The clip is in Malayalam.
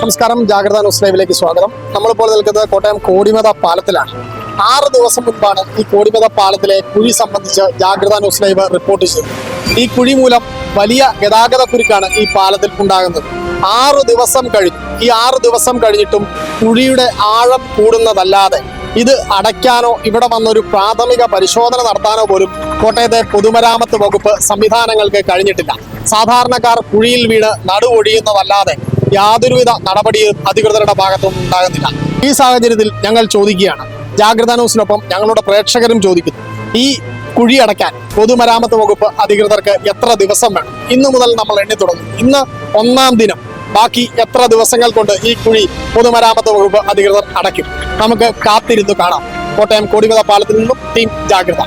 നമസ്കാരം ജാഗ്രത ന്യൂസ് ലൈവിലേക്ക് സ്വാഗതം. നമ്മളിപ്പോൾ നിൽക്കുന്നത് കോട്ടയം കോടിമത പാലത്തിലാണ്. ആറ് ദിവസം മുൻപാണ് ഈ കോടിമത പാലത്തിലെ കുഴി സംബന്ധിച്ച് ജാഗ്രത ന്യൂസ് ലൈവ് റിപ്പോർട്ട് ചെയ്തത്. ഈ കുഴി മൂലം വലിയ ഗതാഗത കുരുക്കാണ് ഈ പാലത്തിൽ ഉണ്ടാകുന്നത്. ആറ് ദിവസം കഴിഞ്ഞു ഈ ആറ് ദിവസം കഴിഞ്ഞിട്ടും കുഴിയുടെ ആഴം കൂടുന്നതല്ലാതെ ഇത് അടയ്ക്കാനോ ഇവിടെ വന്നൊരു പ്രാഥമിക പരിശോധന നടത്താനോ പോലും കോട്ടയത്തെ പൊതുമരാമത്ത് വകുപ്പ് സംവിധാനങ്ങൾക്ക് കഴിഞ്ഞിട്ടില്ല. സാധാരണക്കാർ കുഴിയിൽ വീണ് നടുവൊഴിയുന്നതല്ലാതെ യാതൊരുവിധ നടപടിയും അധികൃതരുടെ ഭാഗത്തുനിന്നും ഉണ്ടാകുന്നില്ല. ഈ സാഹചര്യത്തിൽ ഞങ്ങൾ ചോദിക്കുകയാണ്. ജാഗ്രതാ ന്യൂസിനൊപ്പം ഞങ്ങളുടെ പ്രേക്ഷകരും ചോദിക്കുന്നു. ഈ കുഴി അടയ്ക്കാൻ പൊതുമരാമത്ത് വകുപ്പ് അധികൃതർക്ക് എത്ര ദിവസം വേണം? ഇന്നു മുതൽ നമ്മൾ എണ്ണി തുടങ്ങും. ഇന്ന് ഒന്നാം ദിനം. ബാക്കി എത്ര ദിവസങ്ങൾ കൊണ്ട് ഈ കുഴി പൊതുമരാമത്ത് വകുപ്പ് അധികൃതർ അടയ്ക്കും? നമുക്ക് കാത്തിരുന്ന് കാണാം. കോട്ടയം കോടിമത പാലത്തിൽ നിന്നും ടീം ജാഗ്രത.